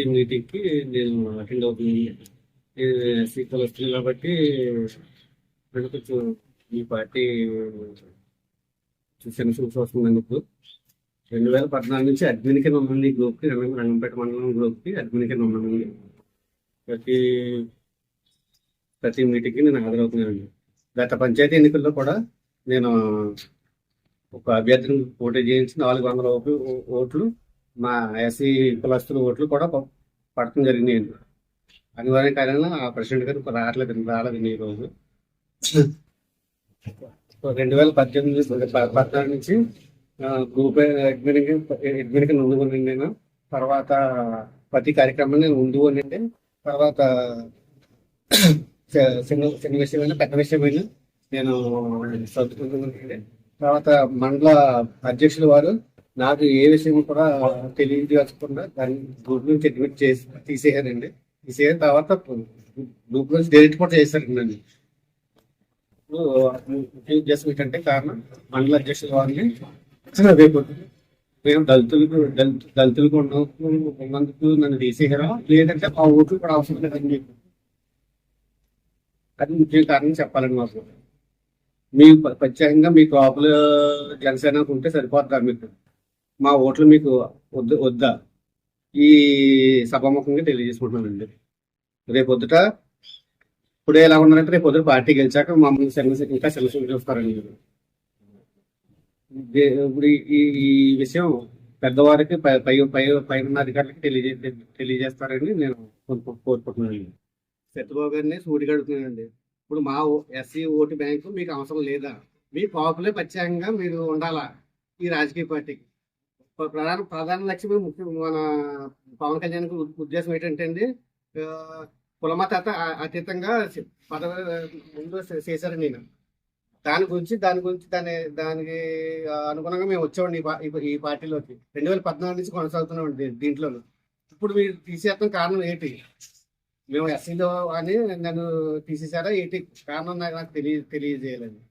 ఈ మీటింగ్కి నేను అటెండ్ అవుతుంది. సీట్లు వస్తుంది కాబట్టి నాకు కొంచెం ఈ పార్టీ చిన్న చూసి వస్తుంది రెండు వేల పద్నాలుగు నుంచి అడ్మిన్ కింద ఈ గ్రూప్కి రంగం రంగంపేట మండలం గ్రూప్కి అడ్మిన్ కింద ప్రతి ప్రతి మీటింగ్కి నేను హాజరవుతున్నానండి. గత పంచాయతీ ఎన్నికల్లో కూడా నేను ఒక అభ్యర్థిని పోటీ చేయించి నాలుగు వందల ఓట్లు మా ఎస్సీ కులస్తుల ఓట్లు కూడా పడటం జరిగినాయండి అనివార్య కారణంగా ఆ ప్రెసిడెంట్ గారు రావట్లేదు రాలేదు ఈ రోజు. రెండు వేల పద్దెనిమిది పద్నాలుగు నుంచి గ్రూప్ అడ్మిన్ అడ్మిన్ కింద నేను తర్వాత ప్రతి కార్యక్రమం నేను ముందు ఉండండి తర్వాత చిన్న చిన్న విషయమైనా పెద్ద విషయమైనా నేను చదువుకుంటున్నానండి తర్వాత మండల అధ్యక్షుల వారు నాకు ఏ విషయం కూడా తెలియజేయకుండా దాన్ని గ్రూప్ నుంచి అడ్మిట్ చేసి తీసేయారండి తీసేయని తర్వాత గ్రూప్ నుంచి డైరెక్ట్ కూడా చేశారండి. ఇప్పుడు ముఖ్య కారణం మండల అధ్యక్షుల వారిని రేపు మేము దళితులకు దళిత దళితులకు ఉన్నందుకు ఉన్నందుకు నన్ను తీసేయరా? లేదంటే మా ఓట్లు కూడా అవసరం లేదని చెప్పి అది ముఖ్య కారణం చెప్పాలండి మాకు. మీ ప్రత్యేకంగా మీ కాపులు జనసేనకు ఉంటే సరిపోద్దా మీకు? మా ఓట్లు మీకు వద్ద వద్దా? ఈ సభాముఖంగా తెలియజేసుకుంటున్నానండి. రేపు పొద్దుట ఇప్పుడు ఎలా ఉన్నారంటే రేపు పొద్దుట పార్టీ గెలిచాక మమ్మల్ని సెలవు ఇంకా సెలవు చూస్తారండి ఇప్పుడు ఈ- ఈ విషయం పెద్దవారికి పై పై పై పైన అధికారులకి తెలియజే తెలియజేస్తారని నేను కోరుకుంటున్నానండి. కోరుకుంటున్నాను సత్యబాబు గారిని సూటిగా అడుగుతున్నానండి. ఇప్పుడు మా ఎస్సీ ఓటు బ్యాంకు మీకు అవసరం లేదా? మీ పాపులే ప్రత్యేకంగా మీరు ఉండాలా ఈ రాజకీయ పార్టీకి? ప్రధాన ప్రధాన లక్ష్యం ముఖ్య మన పవన్ కళ్యాణ్ ఉద్దేశం ఏంటంటే అండి కులమత అతీతంగా పదవి ముందు చేశారు నేను. దాని గురించి దాని గురించి దాని దానికి అనుగుణంగా మేము వచ్చామండి ఈ ఈ- పార్టీలోకి. రెండు వేల పద్నాలుగు నుంచి కొనసాగుతున్నామండి దీంట్లో ఇప్పుడు మీరు తీసేస్తాం కారణం ఏంటి? మేము ఎస్సీలో అని నన్ను తీసేసారా ఏంటి? కారణం నాకు నాకు తెలియ తెలియజేయాలండి